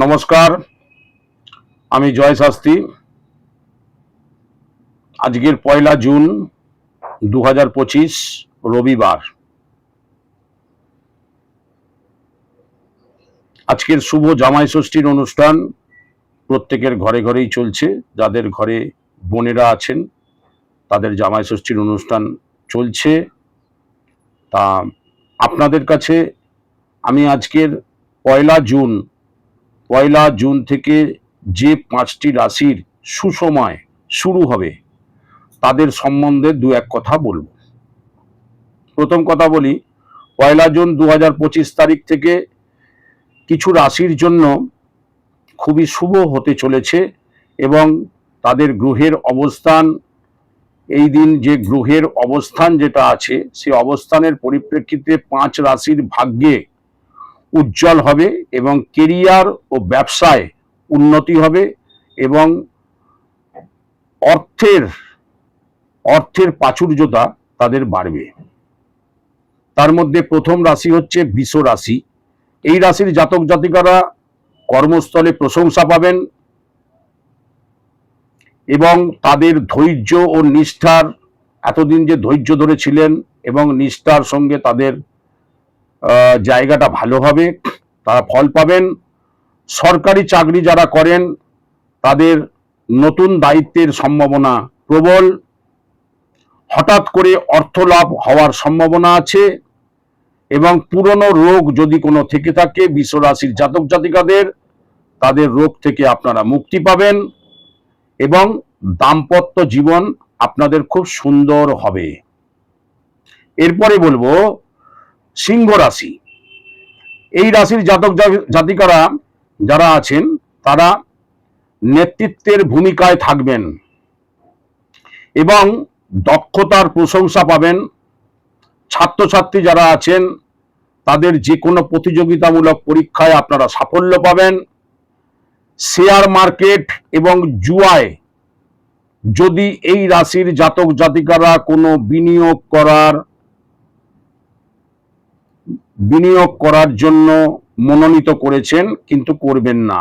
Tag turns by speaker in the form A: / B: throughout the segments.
A: নমস্কার, আমি জয় শাস্ত্রী। আজকের পয়লা জুন দু পঁচিশ, রবিবার। আজকের শুভ জামাই ষষ্ঠীর অনুষ্ঠান প্রত্যেকের ঘরে ঘরেই চলছে। যাদের ঘরে বোনেরা আছেন, তাদের জামাই ষষ্ঠীর অনুষ্ঠান চলছে। তা আপনাদের কাছে আমি আজকের পয়লা জুন পয়লা জুন থেকে যে পাঁচটি রাশির সুসময় শুরু হবে, তাদের সম্বন্ধে দু এক কথা বলব। প্রথম কথা বলি, পয়লা জুন দু হাজার পঁচিশ তারিখ থেকে কিছু রাশির জন্য খুবই শুভ হতে চলেছে এবং তাদের গ্রহের অবস্থান, এই দিন যে গ্রহের অবস্থান যেটা আছে, সে অবস্থানের পরিপ্রেক্ষিতে পাঁচ রাশির ভাগ্যে উজ্জ্বল হবে এবং কেরিয়ার ও ব্যবসায় উন্নতি হবে এবং অর্থের অর্থের প্রাচুর্যতা তাদের বাড়বে। তার মধ্যে প্রথম রাশি হচ্ছে বিষ রাশি। এই রাশির জাতক জাতিকারা কর্মস্থলে প্রশংসা পাবেন এবং তাদের ধৈর্য ও নিষ্ঠার, এতদিন যে ধৈর্য ধরে ছিলেন এবং নিষ্ঠার সঙ্গে তাদের জায়গাটা ভালো হবে, তারা ফল পাবেন। সরকারি চাকরি যারা করেন, তাদের নতুন দায়িত্বের সম্ভাবনা প্রবল। হঠাৎ করে অর্থ লাভ হওয়ার সম্ভাবনা আছে এবং পুরনো রোগ যদি কোনো থেকে থাকে, বিশ্বরাশির জাতক জাতিকাদের, তাদের রোগ থেকে আপনারা মুক্তি পাবেন এবং দাম্পত্য জীবন আপনাদের খুব সুন্দর হবে। এরপরে বলব সিংহ রাশি। এই রাশির জাতক জাতিকারা যারা আছেন, তারা নেতৃত্বের ভূমিকায় থাকবেন এবং দক্ষতার প্রশংসা পাবেন। ছাত্রছাত্রী যারা আছেন, তাদের যে কোনো প্রতিযোগিতামূলক পরীক্ষায় আপনারা সাফল্য পাবেন। শেয়ার মার্কেট এবং জুয়ায় যদি এই রাশির জাতক জাতিকারা কোনো বিনিয়োগ করার বিনিয়োগ করার জন্য মনোনীত করেছেন, কিন্তু করবেন না।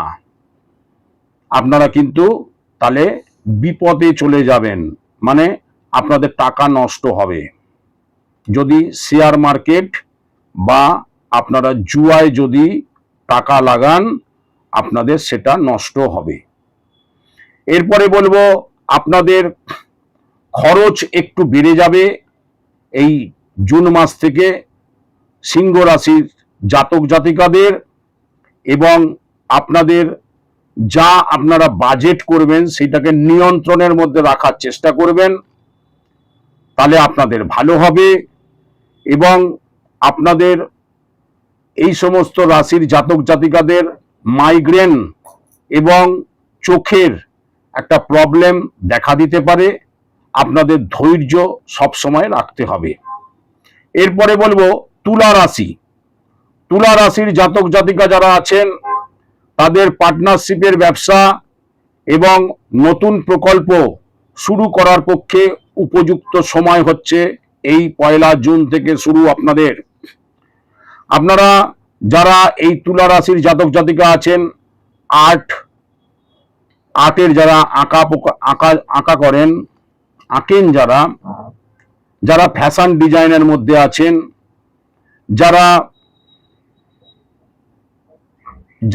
A: আপনারা কিন্তু তাহলে বিপদে চলে যাবেন মানে আপনাদের টাকা নষ্ট হবে। যদি শেয়ার মার্কেট বা আপনারা জুয়ায় যদি টাকা লাগান, আপনাদের সেটা নষ্ট হবে। এরপরে বলব, আপনাদের খরচ একটু বেড়ে যাবে। এই জুন মাস থেকে সিংহ রাশির জাতক জাতিকাদের এবং আপনাদের যা আপনারা বাজেট করবেন সেটাকে নিয়ন্ত্রণের মধ্যে রাখার চেষ্টা করবেন। তাহলে আপনাদের ভালো হবে এবং আপনাদের এই সমস্ত রাশির জাতক জাতিকাদের মাইগ্রেন এবং চোখের একটা প্রবলেম দেখা দিতে পারে। আপনাদের ধৈর্য সবসময় রাখতে হবে। এরপরে বলব তুলা রাশি। তুলা রাশির জাতক জাতিকা যারা আছেন, তাদের পার্টনারশিপের ব্যবসা এবং নতুন প্রকল্প শুরু করার পক্ষে উপযুক্ত সময় হচ্ছে এই পয়লা জুন থেকে শুরু আপনাদের। আপনারা যারা এই তুলা রাশির জাতক জাতিকা আছেন আর্ট আর্টের যারা আঁকা আঁকা আঁকা করেন, আঁকেন যারা যারা ফ্যাশন ডিজাইনের মধ্যে আছেন যারা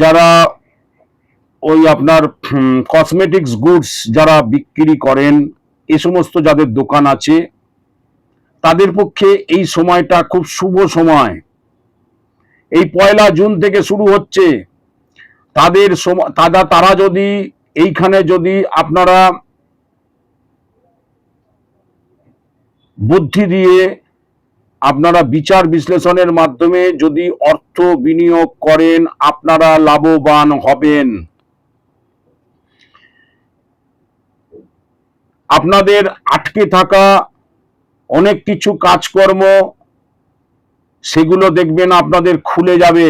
A: যারা ওই আপনার কসমেটিক্স গুডস যারা বিক্রি করেন, এ সমস্ত যাদের দোকান আছে, তাদের পক্ষে এই সময়টা খুব শুভ সময়। এই পয়লা জুন থেকে শুরু হচ্ছে। তাদের তারা তারা যদি এইখানে যদি আপনারা বুদ্ধি দিয়ে আপনারা বিচার বিশ্লেষণের মাধ্যমে যদি অর্থ বিনিয়োগ করেন, আপনারা লাভবান হবেন। আপনাদের আটকে থাকা অনেক কিছু কাজকর্ম, সেগুলো দেখবেন আপনাদের খুলে যাবে।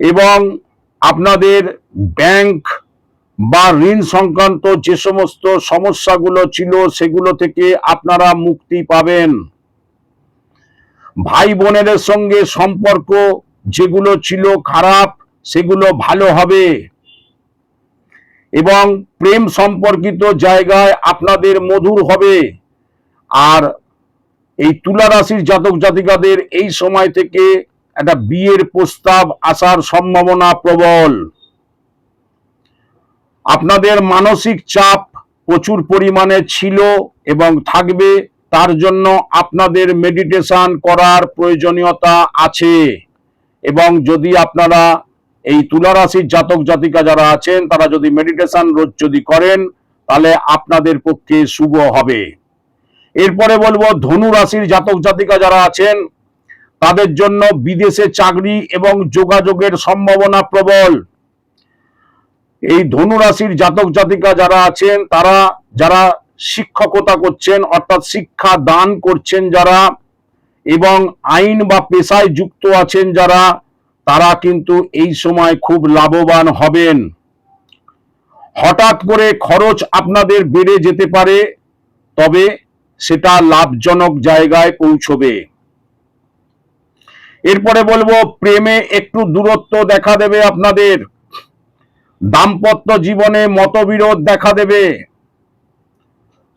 A: এবং আপনাদের ব্যাংক বা ঋণ সংক্রান্ত যে সমস্ত সমস্যাগুলো ছিল, সেগুলো থেকে আপনারা মুক্তি পাবেন। ভাই বোনেদের সঙ্গে সম্পর্ক যেগুলো ছিল খারাপ, সেগুলো ভালো হবে। এবং প্রেম সম্পর্কিত জায়গায় আপনাদের মধুর হবে। আর এই তুলা রাশির জাতক জাতিকাদের এই সময় থেকে একটা বিয়ের প্রস্তাব আসার সম্ভাবনা প্রবল। আপনাদের মানসিক চাপ প্রচুর পরিমাণে ছিল এবং থাকবে। তার জন্য আপনাদের মেডিটেশন করার প্রয়োজনীয়তা আছে। এবং যদি আপনারা এই তুলা রাশির জাতক জাতিকা যারা আছেন, তারা যদি মেডিটেশন রোজ যদি করেন, তাহলে আপনাদের পক্ষে শুভ হবে। এরপরে বলব ধনু রাশির জাতক জাতিকা যারা আছেন, তাদের জন্য বিদেশে চাকরি এবং যোগাযোগের সম্ভাবনা প্রবল। এই ধনু রাশির জাতক জাতিকা যারা আছেন, তারা, যারা শিক্ষকতা করছেন, অর্থাৎ শিক্ষা দান করছেন যারা এবং আইন বা পেশায় যুক্ত আছেন যারা, তারা কিন্তু এই সময় খুব লাভবান হবেন। হঠাৎ করে খরচ আপনাদের বেড়ে যেতে পারে, তবে সেটা লাভজনক জায়গায় পৌঁছবে। এরপরে বলব, প্রেমে একটু দূরত্ব দেখা দেবে আপনাদের। দাম্পত্য জীবনে মতবিরোধ দেখা দেবে।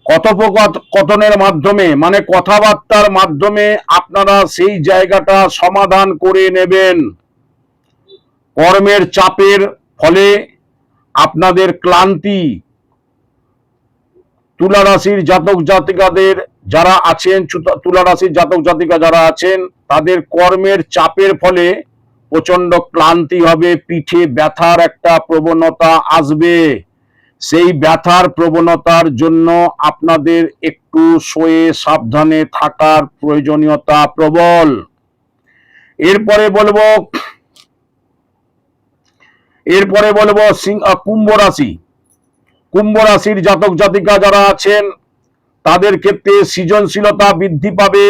A: কথোপকথনের মাধ্যমে মানে কথাবার্তার মাধ্যমে আপনারা সেই জায়গাটা সমাধান করে নেবেন। কর্মের চাপের ফলে আপনাদের ক্লান্তি। তুলা রাশির জাতক জাতিকাদের যারা আছেন তুলা রাশির জাতক জাতিকা যারা আছেন, তাদের কর্মের চাপের ফলে প্রচণ্ড ক্লান্তি হবে, পিঠে ব্যথার একটা প্রবণতা আসবে। সেই ব্যথার প্রবণতার জন্য আপনাদের একটু শোয়ে সাবধানে থাকার প্রয়োজনীয়তা প্রবল। এরপরে বলব এরপরে বলব কুম্ভ রাশি। কুম্ভ রাশির জাতক জাতিকা যারা আছেন, তাদের ক্ষেত্রে সৃজনশীলতা বৃদ্ধি পাবে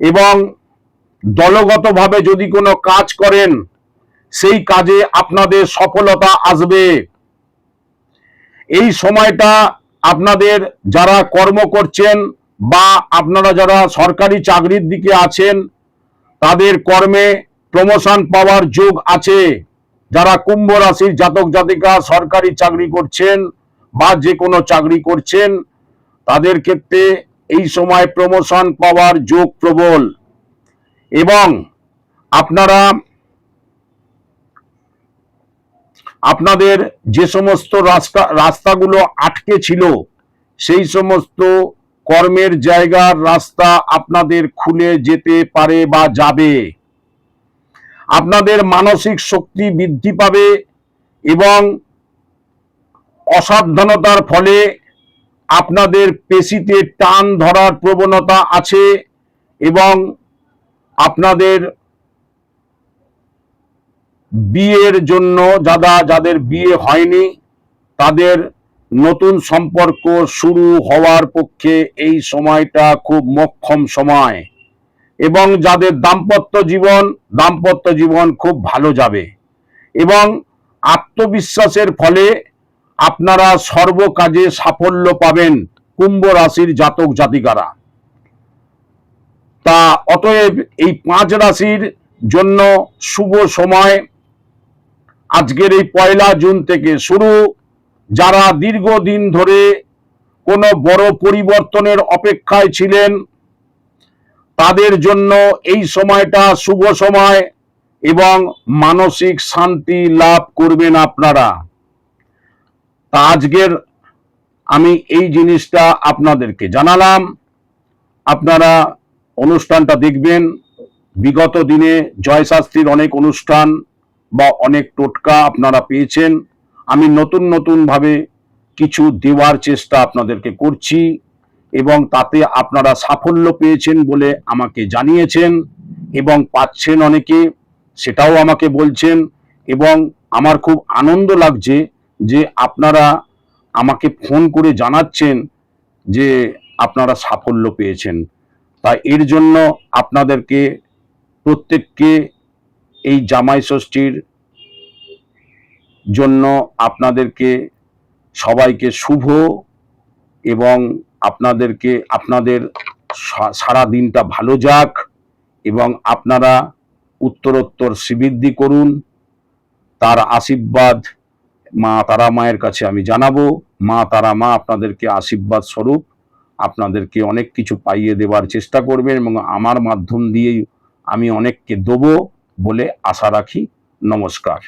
A: এবং দলগতভাবে যদি কোনো কাজ করেন, সেই কাজে আপনাদের সফলতা আসবে। এই সময়টা আপনাদের যারা কর্ম করছেন বা আপনারা যারা সরকারি চাকরির দিকে আছেন, তাদের কর্মে প্রমোশন পাওয়ার যোগ আছে। যারা কুম্ভ রাশির জাতক জাতিকা সরকারি চাকরি করছেন বা যে কোনো চাকরি করছেন, তাদের ক্ষেত্রে এই সময় প্রমোশন পাওয়ার যোগ প্রবল। এবং আপনারা আপনাদের যে সমস্ত রাস্তা, রাস্তাগুলো আটকে ছিল, সেই সমস্ত কর্মের জায়গার রাস্তা আপনাদের খুলে যেতে পারে বা যাবে। আপনাদের মানসিক শক্তি বৃদ্ধি পাবে এবং অসাবধানতার ফলে আপনাদের পেশিতে টান ধরার প্রবণতা আছে এবং আপনাদের বিয়ের জন্য যারা যাদের বিয়ে হয়নি, তাদের নতুন সম্পর্ক শুরু হওয়ার পক্ষে এই সময়টা খুব মক্ষম সময়। এবং যাদের দাম্পত্য জীবন দাম্পত্য জীবন খুব ভালো যাবে। এবং আত্মবিশ্বাসের ফলে আপনারা সর্বকাজে সাফল্য পাবেন কুম্ভ রাশির জাতক জাতিকারা। তা অতএব এই পাঁচ রাশির জন্য শুভ সময়। আজকের এই পয়লা জুন থেকে শুরু, যারা দীর্ঘদিন ধরে কোনো বড় পরিবর্তনের অপেক্ষায় ছিলেন, তাদের জন্য এই সময়টা শুভ সময় এবং মানসিক শান্তি লাভ করবেন আপনারা। তা আজকের আমি এই জিনিসটা আপনাদেরকে জানালাম। আপনারা অনুষ্ঠানটা দেখবেন। বিগত দিনে জয়শাস্ত্রীর অনেক অনুষ্ঠান বা অনেক টোটকা আপনারা পেয়েছেন। আমি নতুন নতুনভাবে কিছু দেওয়ার চেষ্টা আপনাদেরকে করছি এবং তাতে আপনারা সাফল্য পেয়েছেন বলে আমাকে জানিয়েছেন এবং পাচ্ছেন অনেকে সেটাও আমাকে বলছেন এবং আমার খুব আনন্দ লাগছে যে আপনারা আমাকে ফোন করে জানাচ্ছেন যে আপনারা সাফল্য পেয়েছেন। তাই এর জন্য আপনাদেরকে প্রত্যেককে এই জামাই ষষ্ঠীর জন্য আপনাদেরকে সবাইকে শুভ এবং আপনাদেরকে, আপনাদের সারা দিনটা ভালো যাক এবং আপনারা উত্তরোত্তর শ্রীবৃদ্ধি করুন। তার আশীর্বাদ মা তারা মায়ের কাছে আমি জানাব। মা তারা মা আপনাদেরকে আশীর্বাদ স্বরূপ আপনাদেরকে অনেক কিছু পাইয়ে দেওয়ার চেষ্টা করবেন এবং আমার মাধ্যম দিয়েই আমি অনেককে দেবো। বলে আশা রাখি নমস্কার।